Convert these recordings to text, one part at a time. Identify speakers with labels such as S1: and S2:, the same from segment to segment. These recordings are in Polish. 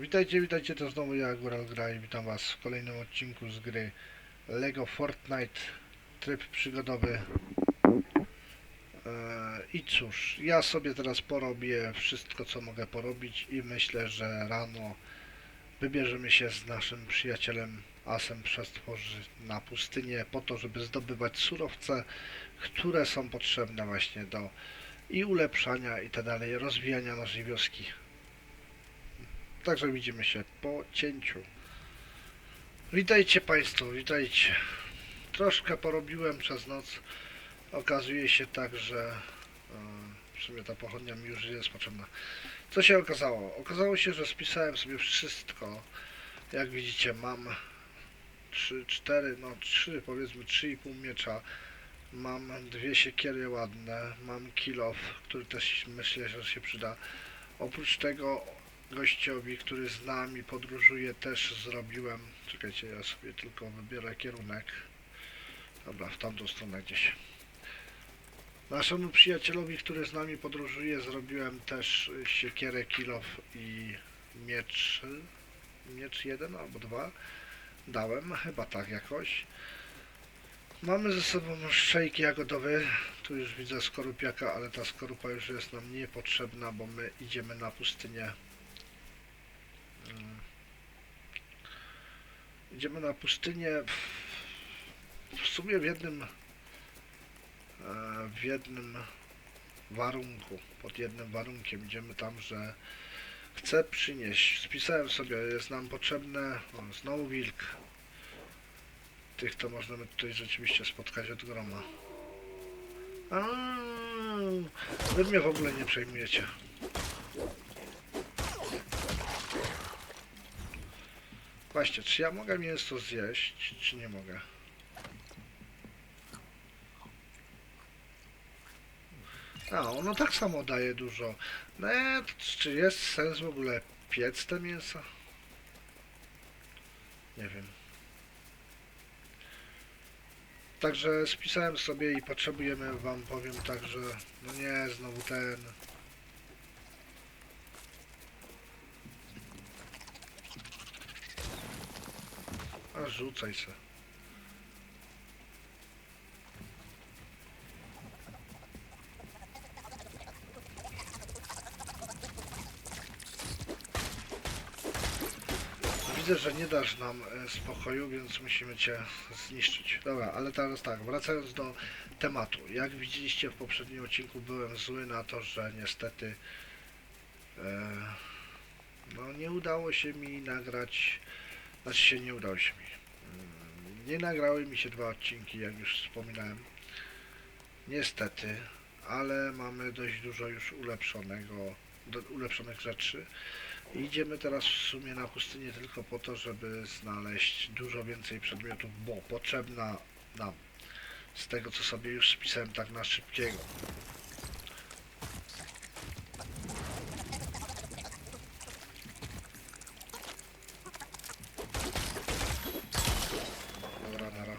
S1: Witajcie, witajcie, to znowu ja, Góral Gra i witam was w kolejnym odcinku z gry LEGO Fortnite Tryb przygodowy Eee, I cóż, ja sobie teraz porobię wszystko co mogę porobić i myślę, że rano wybierzemy się z naszym przyjacielem Asem Przestworzy na pustynię po to, żeby zdobywać surowce, które są potrzebne właśnie do i ulepszania i tak dalej, rozwijania naszej wioski. Także widzimy się po cięciu. Witajcie Państwo, witajcie. Troszkę porobiłem przez noc. Okazuje się tak, że e, w sumie ta pochodnia mi już jest potrzebna. Co się okazało? Okazało się, że spisałem sobie wszystko. Jak widzicie, mam 3, 4, no 3, powiedzmy 3,5 miecza. Mam dwie siekiery ładne, mam kilof, który też myślę, że się przyda. Oprócz tego gościowi, który z nami podróżuje, też zrobiłem. Czekajcie, ja sobie tylko wybiorę kierunek. Dobra, w tamtą stronę gdzieś. Naszemu przyjacielowi, który z nami podróżuje, zrobiłem też siekierę, kilof i miecz. Miecz jeden albo dwa. Dałem, chyba tak jakoś. Mamy ze sobą szejk jagodowy. Tu już widzę skorupiaka, ale ta skorupa już jest nam niepotrzebna, bo my idziemy na pustynię. Idziemy na pustynię w, w sumie w jednym e, w jednym warunku, pod jednym warunkiem idziemy tam, że chcę przynieść, spisałem sobie, jest nam potrzebne, o, znowu wilk. Tych to możemy tutaj rzeczywiście spotkać od groma. A, wy mnie w ogóle nie przejmujecie. Właśnie, czy ja mogę mięso zjeść, czy nie mogę? A, ono tak samo daje dużo. No, e, czy jest sens w ogóle piec te mięsa? Nie wiem. Także spisałem sobie i potrzebujemy wam powiem tak, że no nie, znowu ten. A rzucaj se. Widzę, że nie dasz nam e, spokoju, więc musimy cię zniszczyć. Dobra, ale teraz tak, wracając do tematu. Jak widzieliście w poprzednim odcinku, byłem zły na to, że niestety e, no, nie udało się mi nagrać znaczy się nie udało się mi. Mm, Nie nagrały mi się dwa odcinki, jak już wspominałem. Niestety, ale mamy dość dużo już ulepszonego, do, ulepszonych rzeczy. Idziemy teraz w sumie na pustynię tylko po to, żeby znaleźć dużo więcej przedmiotów, bo potrzebna nam. Z tego co sobie już spisałem tak na szybkiego. Dobra, nara.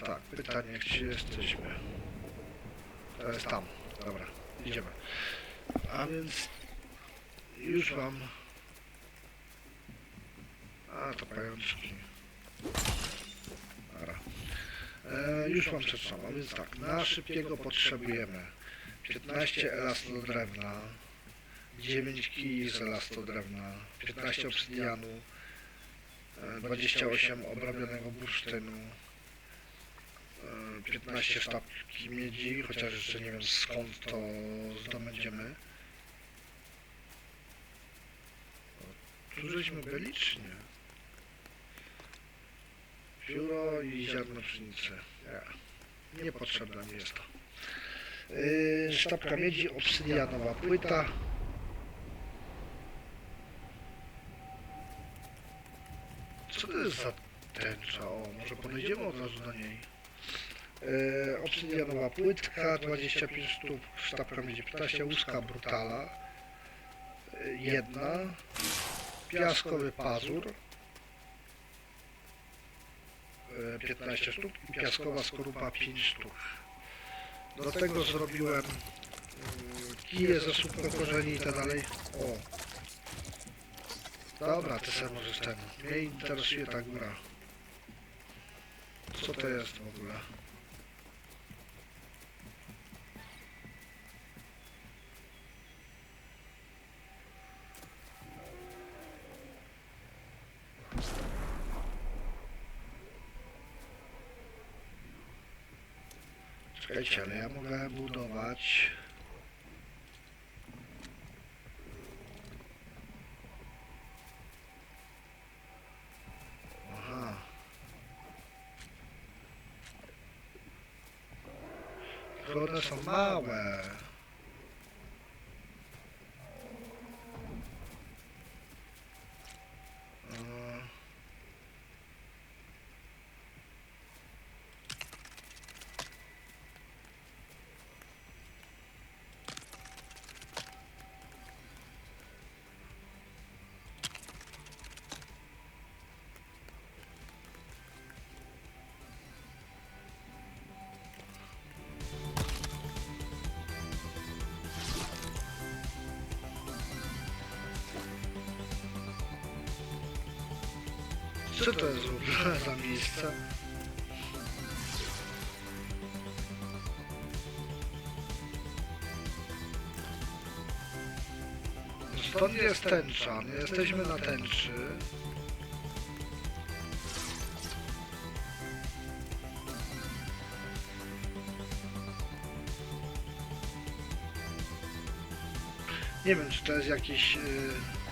S1: Dobra, teraz tak. Pytanie, gdzie jesteśmy? To jest tam. Dobra, idziemy. A więc już wam... A, to pajączki. Dobra. E, już wam przeczytam. A więc tak, na szybkiego potrzebujemy 15 elastodrewna, 9 kij z elastodrewna, 15 obsydianu, e, 28 obrobionego bursztynu, e, 15 sztabki miedzi, chociaż jeszcze nie wiem skąd to zdobędziemy. Tu żeśmy byli czy nie? Pióro i ziarno pszenicy. Nie. Niepotrzebna mi jest to. Yy, sztabka miedzi, obsydianowa płyta. Co to jest za tęcza? O, może podejdziemy od razu do niej. Yy, obsydianowa płytka, 25 sztuk, sztabka miedzi 15, łuska brutala, yy, jedna, piaskowy pazur, yy, 15 sztuk i piaskowa skorupa 5 sztuk. Do tego zrobiłem mm, kije ze słupką korzeni i tak dalej. O. Dobra, możesz ten. Mnie interesuje ta góra. Co to jest w ogóle? Czekajcie, ale ja mogę budować... Co to jest w ogóle za miejsce? Stąd jest tęcza, my jesteśmy na tęczy. Nie wiem, czy to jest jakiś... Yy...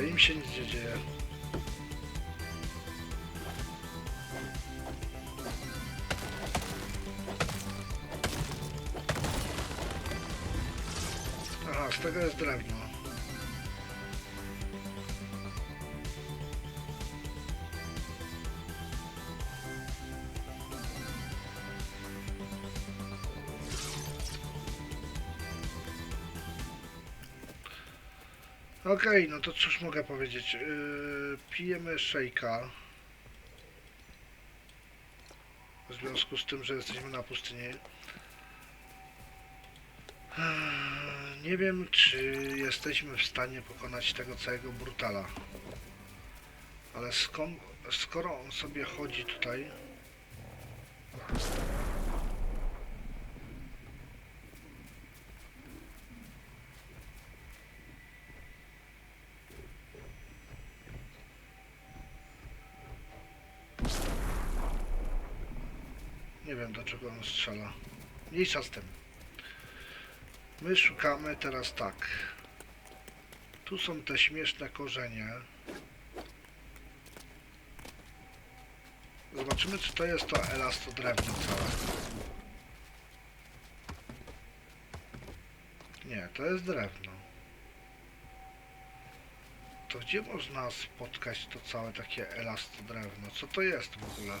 S1: Nie, im się nic nie dzieje. Aha, Okej, no to cóż mogę powiedzieć. Yy, pijemy szejka. W związku z tym, że jesteśmy na pustyni. Eee, Nie wiem, czy jesteśmy w stanie pokonać tego całego brutala. Ale skąd, skoro on sobie chodzi tutaj. Nie wiem do czego on strzela. Mniejsza z tym. My szukamy teraz tak. Tu są te śmieszne korzenie. Zobaczymy czy to jest to elastodrewno całe. Nie, to jest drewno. To gdzie można spotkać to całe takie elastodrewno? Co to jest w ogóle?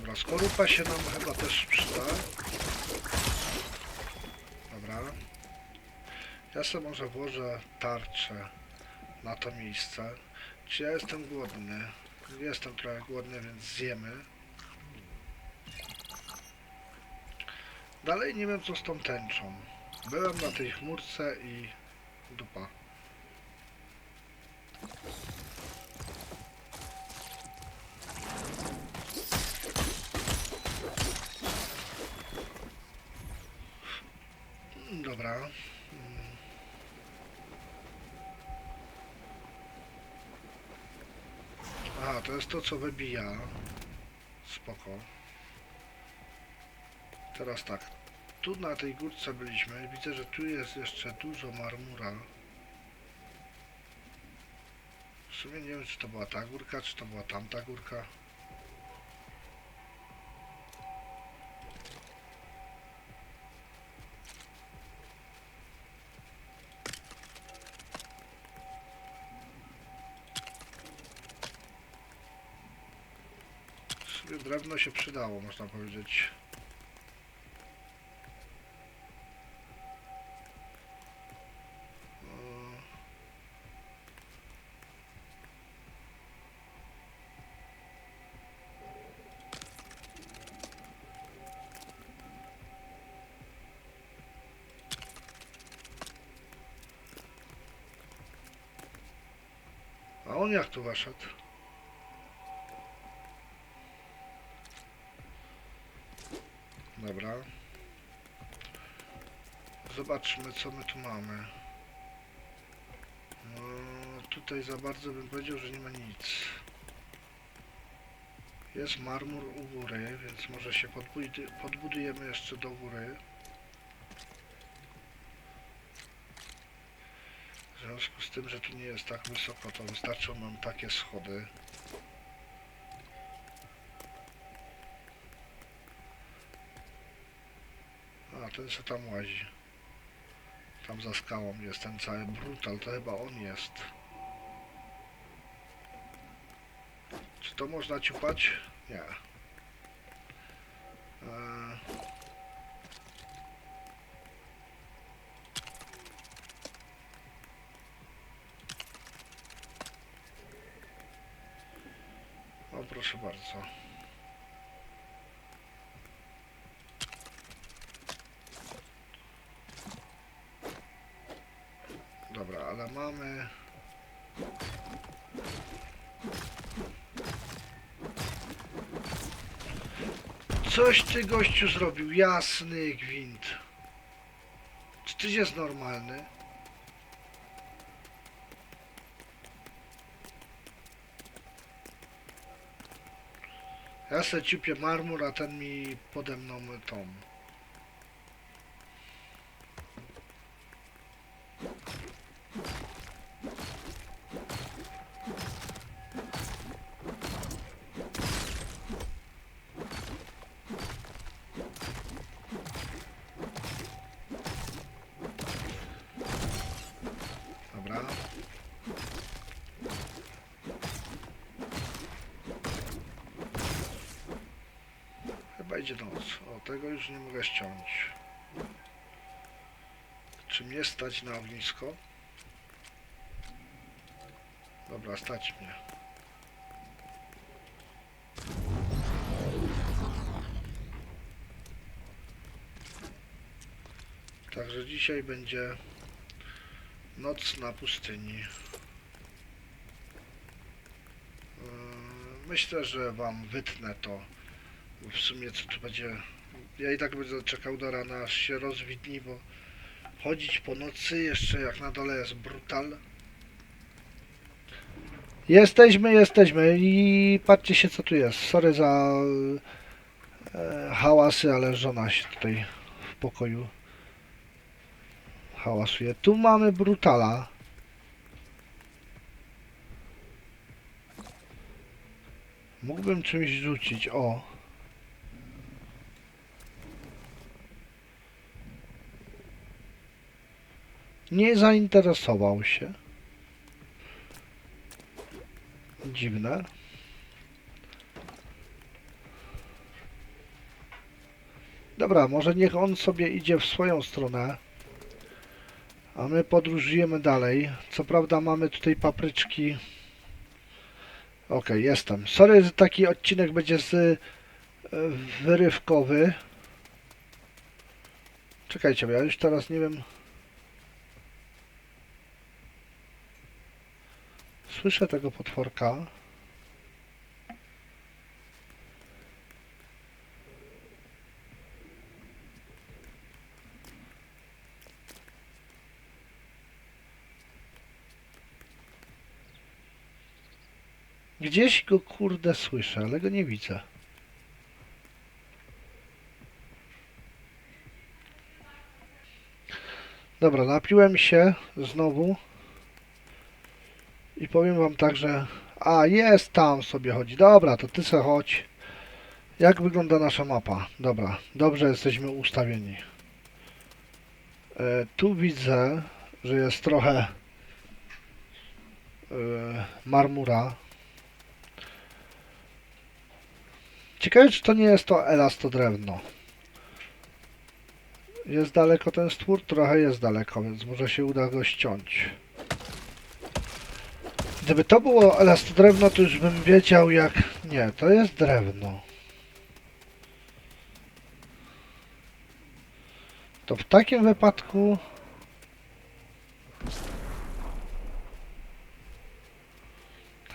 S1: Dobra, skorupa się nam chyba też przyda. Dobra. Ja sobie może włożę tarczę na to miejsce. Czy ja jestem głodny? Jestem trochę głodny, więc zjemy. Dalej nie wiem co z tą tęczą. Byłem na tej chmurce i dupa. To co wybija. Spoko. Teraz tak. Tu na tej górce byliśmy. Widzę, że tu jest jeszcze dużo marmura. W sumie nie wiem, czy to była ta górka, czy to była tamta górka. Drewno się przydało, można powiedzieć. A on jak tu weszedł? Dobra. Zobaczmy, co my tu mamy. No, tutaj za bardzo bym powiedział, że nie ma nic. Jest marmur u góry, więc może się podbudujemy jeszcze do góry. W związku z tym, że tu nie jest tak wysoko, to wystarczą nam takie schody. Co tam łazi. Tam za skałą jest ten cały brutal, to chyba on jest. Czy to można ciupać? Nie. Eee. Proszę bardzo. Dobra, ale mamy... Coś ty gościu zrobił, jasny gwint. Czy ty jest normalny? Ja se ciupię marmur, a ten mi pode mną tą. Noc. O, tego już nie mogę ściąć. Czy mnie stać na ognisko? Dobra, stać mnie. Także dzisiaj będzie noc na pustyni. Yy, Myślę, że wam wytnę to. W sumie co tu będzie. Ja i tak będę czekał do rana, aż się rozwidni, bo chodzić po nocy, jeszcze jak na dole jest brutal. Jesteśmy, jesteśmy i patrzcie się co tu jest. Sorry za e, hałasy, ale żona się tutaj w pokoju hałasuje. Tu mamy brutala. Mógłbym czymś rzucić, o. Nie zainteresował się. Dziwne. Dobra, może niech on sobie idzie w swoją stronę. A my podróżujemy dalej. Co prawda mamy tutaj papryczki. Ok, jestem. Sorry, że taki odcinek będzie z e, wyrywkowy. Czekajcie, bo ja już teraz nie wiem. Słyszę tego potworka. Gdzieś go kurde słyszę, ale go nie widzę. Dobra, napiłem się znowu. I powiem wam tak, że... A, jest tam sobie chodzi. Dobra, to ty se chodź. Jak wygląda nasza mapa? Dobra, dobrze jesteśmy ustawieni. E, tu widzę, że jest trochę e, marmura. Ciekawe, czy to nie jest to elastodrewno. Jest daleko ten stwór? Trochę jest daleko, więc może się uda go ściąć. Gdyby to było elastodrewno, to już bym wiedział jak... Nie, to jest drewno. To w takim wypadku...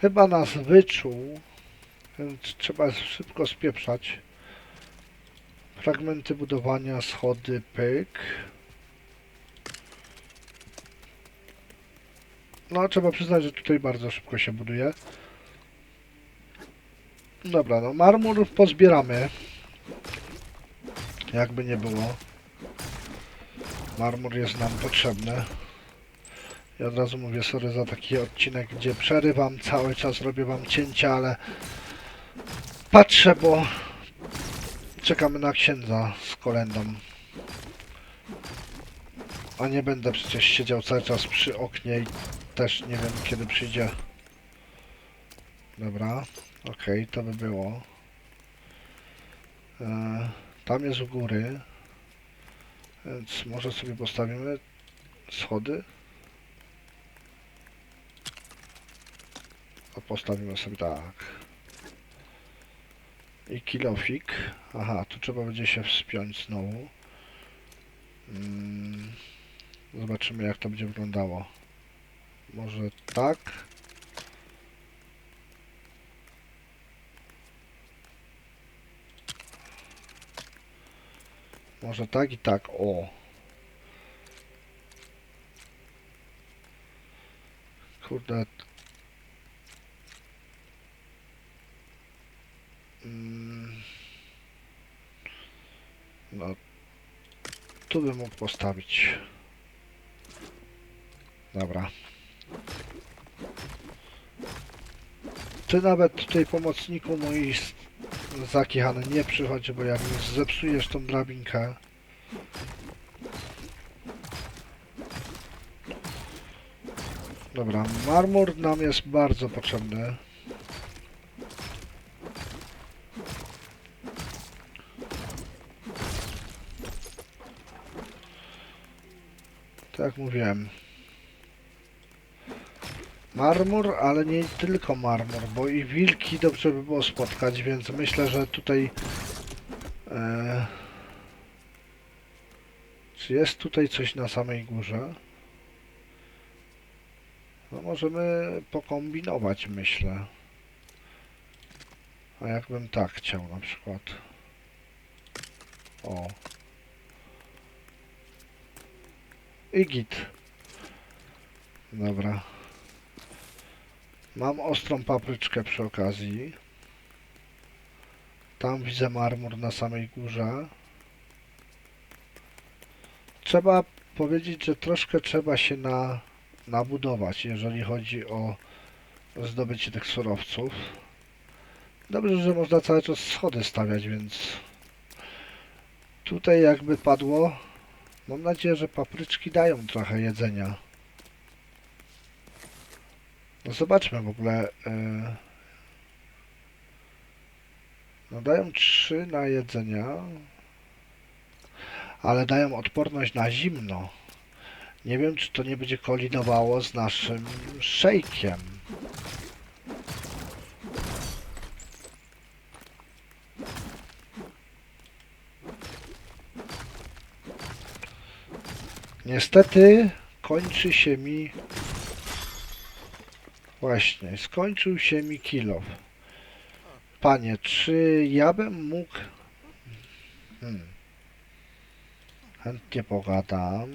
S1: Chyba nas wyczuł, więc trzeba szybko spieprzać. Fragmenty budowania, schody, pyk. No, trzeba przyznać, że tutaj bardzo szybko się buduje. Dobra, no marmur pozbieramy. Jakby nie było. Marmur jest nam potrzebny. Ja od razu mówię sorry za taki odcinek, gdzie przerywam cały czas, robię wam cięcia, ale patrzę, bo czekamy na księdza z kolendą. A nie będę przecież siedział cały czas przy oknie i też nie wiem kiedy przyjdzie. Dobra, okej, to by było. E, tam jest u góry. Więc może sobie postawimy schody. A postawimy sobie tak. I kilofik. Aha, tu trzeba będzie się wspiąć znowu. Mm, zobaczymy jak to będzie wyglądało. Może tak. Może tak i tak. O. Kurde. Mm. No. Tu bym mógł postawić. Dobra. Ty nawet tutaj pomocniku mój s- zakichany nie przychodzi, bo jak mi zepsujesz tą drabinkę. Dobra, marmur nam jest bardzo potrzebny. Tak jak mówiłem. Marmur, ale nie tylko marmur, bo i wilki dobrze by było spotkać, więc myślę, że tutaj... E, czy jest tutaj coś na samej górze? No możemy pokombinować, myślę. A jakbym tak chciał na przykład. O. I git. Dobra. Mam ostrą papryczkę przy okazji. Tam widzę marmur na samej górze. Trzeba powiedzieć, że troszkę trzeba się na, nabudować, jeżeli chodzi o zdobycie tych surowców. Dobrze, że można cały czas schody stawiać, więc tutaj jakby padło, mam nadzieję, że papryczki dają trochę jedzenia. No zobaczmy w ogóle. e, No dają 3 na jedzenia. Ale dają odporność na zimno. Nie wiem, czy to nie będzie kolinowało z naszym szejkiem. Niestety kończy się mi Właśnie, skończył się mi kilof. Panie, czy ja bym mógł... Hmm. Chętnie pogadam.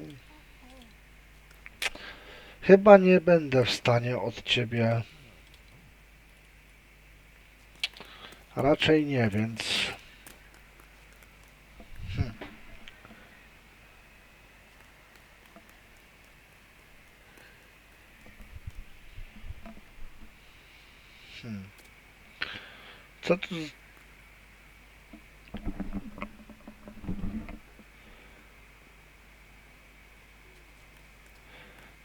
S1: Chyba nie będę w stanie od ciebie... Raczej nie, więc... Co z-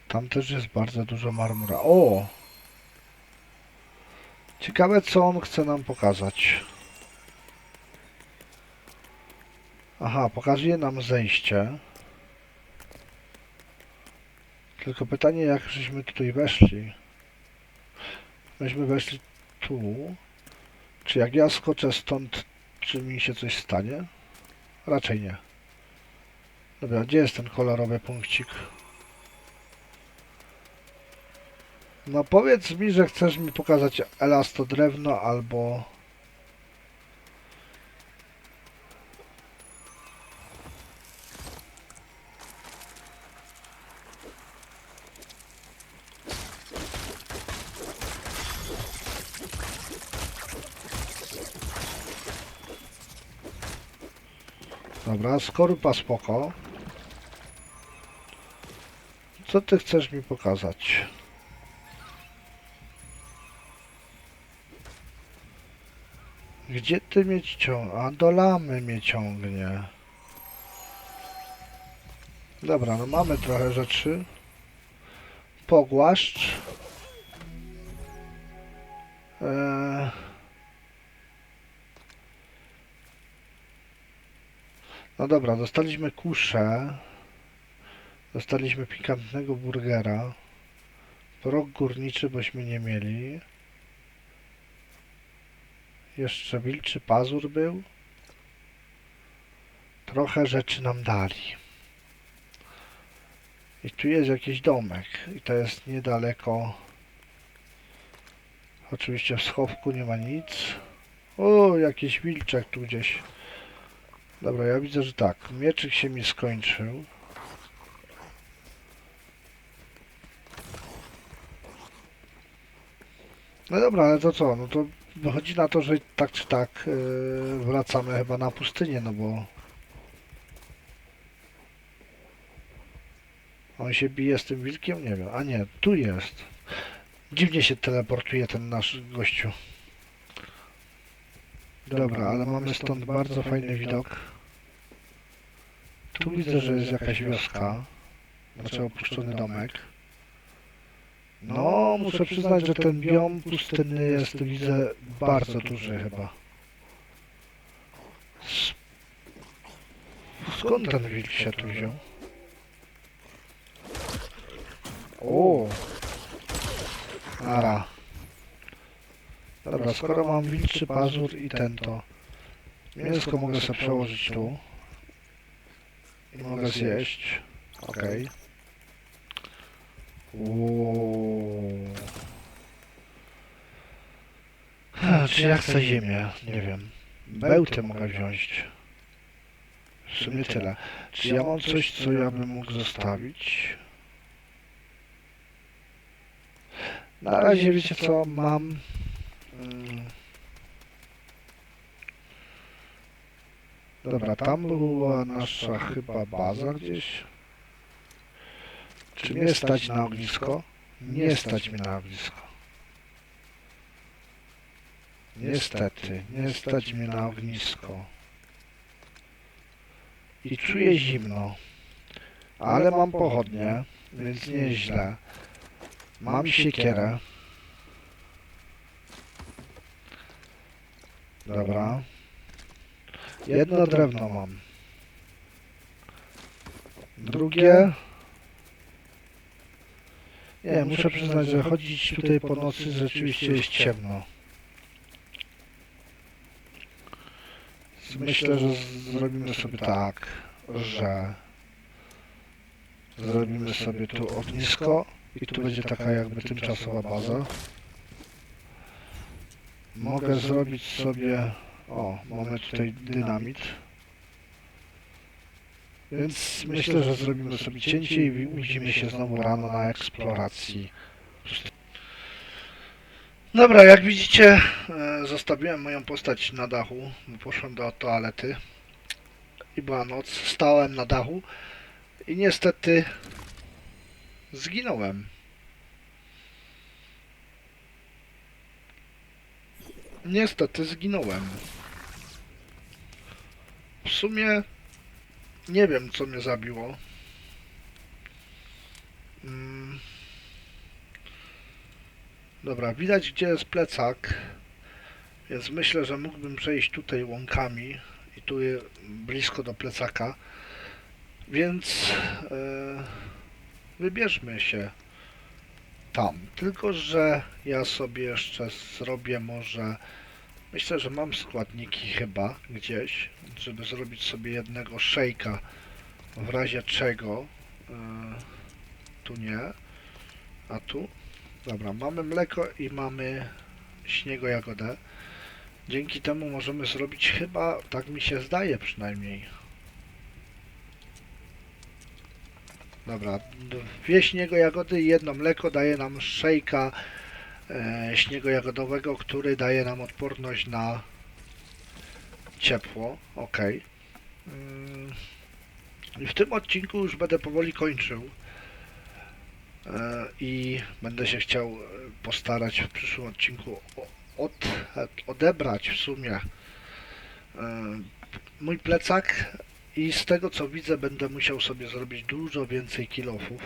S1: Tam też jest bardzo dużo marmura. O! Ciekawe co on chce nam pokazać. Aha, pokazuje nam zejście. Tylko pytanie, jak żeśmy tutaj weszli. Myśmy weszli tu. Czy jak ja skoczę stąd, czy mi się coś stanie? Raczej nie. Dobra, gdzie jest ten kolorowy punkcik? No powiedz mi, że chcesz mi pokazać elastodrewno albo... Dobra, skorupa spoko. Co ty chcesz mi pokazać? Gdzie ty mnie ciągnie? A do lamy mnie ciągnie. Dobra, no mamy trochę rzeczy. Pogłaszcz. Eee... No dobra, dostaliśmy kuszę. Dostaliśmy pikantnego burgera. Rok górniczy bośmy nie mieli. Jeszcze wilczy pazur był. Trochę rzeczy nam dali. I tu jest jakiś domek. I to jest niedaleko. Oczywiście w schowku nie ma nic. O, jakiś wilczek tu gdzieś. Dobra, ja widzę, że tak. Mieczyk się mi skończył. No dobra, ale to co? No to wychodzi na to, że tak czy tak yy, wracamy chyba na pustynię, no bo on się bije z tym wilkiem? Nie wiem. A nie, tu jest. Dziwnie się teleportuje ten nasz gościu. Dobra, ale mamy stąd bardzo fajny widok. Tu widzę, że jest jakaś wioska. Znaczy opuszczony domek. No, muszę przyznać, że ten biom pustynny jest, widzę, bardzo duży chyba. Skąd ten wilk się tu wziął? O! Dobra, skoro mam wilczy pazur i ten to mięsko mogę sobie przełożyć tu i mogę zjeść. Uuu. Ha, Czy ja chcę ziemię? Nie wiem. Bełty mogę wziąć. W sumie tyle. Czy ja mam coś, co ja bym mógł zostawić? Na razie wiecie co, mam... Mm. Dobra, tam była nasza chyba baza gdzieś. Czy mnie stać na ognisko? Nie stać mi na ognisko. Niestety, nie stać mnie na ognisko. I czuję zimno. Ale mam pochodnie, więc nie jest źle. Mam siekierę. Dobra. Jedno drewno mam. Drugie. Nie, muszę przyznać, że chodzić tutaj po nocy rzeczywiście jest ciemno. Myślę, że zrobimy sobie tak, że zrobimy sobie tu ognisko i tu będzie taka jakby tymczasowa baza. Mogę zrobić sobie... O, mamy tutaj dynamit. Więc myślę, że zrobimy sobie cięcie i widzimy się znowu rano na eksploracji. Dobra, jak widzicie, e, zostawiłem moją postać na dachu, poszłem do toalety i była noc. Stałem na dachu i niestety zginąłem. Niestety zginąłem. W sumie nie wiem, co mnie zabiło. Mm. Dobra, widać gdzie jest plecak, więc myślę, że mógłbym przejść tutaj łąkami i tu blisko do plecaka, więc e, wybierzmy się tam. Tylko, że ja sobie jeszcze zrobię może, myślę, że mam składniki chyba gdzieś, żeby zrobić sobie jednego szejka w razie czego. E, tu nie, a tu. Dobra, mamy mleko i mamy śniego jagodę. Dzięki temu możemy zrobić chyba, tak mi się zdaje przynajmniej. Dobra, dwie śniego jagody i jedno mleko daje nam szejka e, śniego jagodowego, który daje nam odporność na ciepło. Ok. Mm, I w tym odcinku już będę powoli kończył. E, I będę się chciał postarać w przyszłym odcinku od, odebrać w sumie e, mój plecak i z tego co widzę będę musiał sobie zrobić dużo więcej kilofów.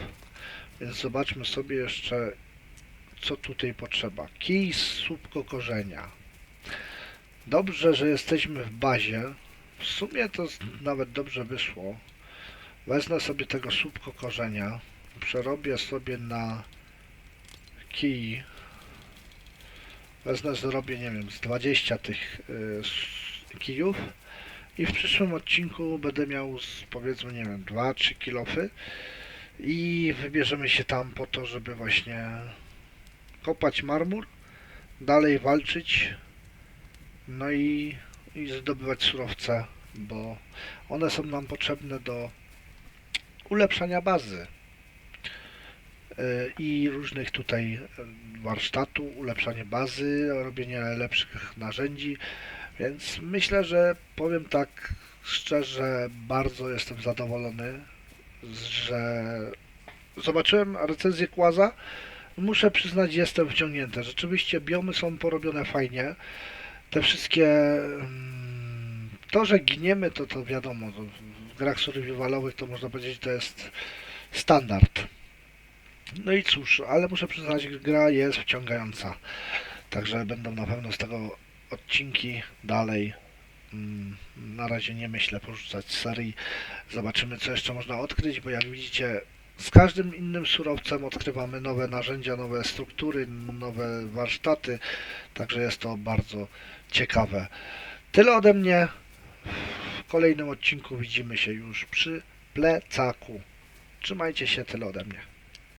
S1: Więc zobaczmy sobie jeszcze co tutaj potrzeba. Kij z słupko korzenia. Dobrze, że jesteśmy w bazie. W sumie to nawet dobrze wyszło. Wezmę sobie tego słupko korzenia. Przerobię sobie na kij. Wezmę, zrobię, nie wiem, z 20 tych y, s- kijów i w przyszłym odcinku będę miał z, powiedzmy, nie wiem, 2-3 kilofy. I wybierzemy się tam po to, żeby właśnie kopać marmur, dalej walczyć, no i, i zdobywać surowce, bo one są nam potrzebne do ulepszania bazy y, i różnych tutaj warsztatu, ulepszanie bazy, robienie lepszych narzędzi, więc myślę, że powiem tak szczerze, bardzo jestem zadowolony, że zobaczyłem recenzję Kłaza. Muszę przyznać, jestem wciągnięty. Rzeczywiście biomy są porobione fajnie. Te wszystkie... mm, To, że giniemy, to to wiadomo. To w grach survivalowych to można powiedzieć, to jest standard. No i cóż, ale muszę przyznać, gra jest wciągająca. Także będą na pewno z tego odcinki dalej. Mm, Na razie nie myślę porzucać serii. Zobaczymy, co jeszcze można odkryć, bo jak widzicie, z każdym innym surowcem odkrywamy nowe narzędzia, nowe struktury, nowe warsztaty. Także jest to bardzo ciekawe. Tyle ode mnie. W kolejnym odcinku widzimy się już przy plecaku. Trzymajcie się, tyle ode mnie.